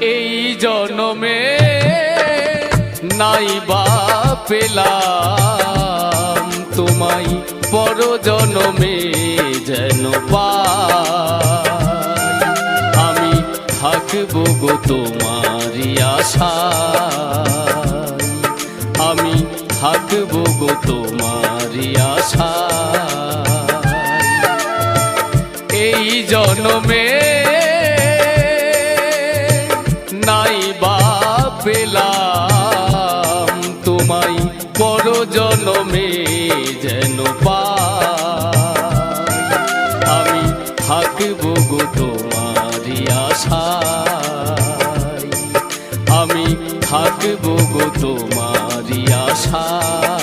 এই জনমে নাই বা পেলাম তোমায় পর জনমে যেন পাই। আমি থাকব গো তোমারই আশায়। আমি থাকব গো তোমারই আশায়। এই জনমে পেলাম। তোমায় পর জনমে যেন পা আমি থাকব গো তোমারই আশায়। আমি থাকব গো তোমারই আশায়।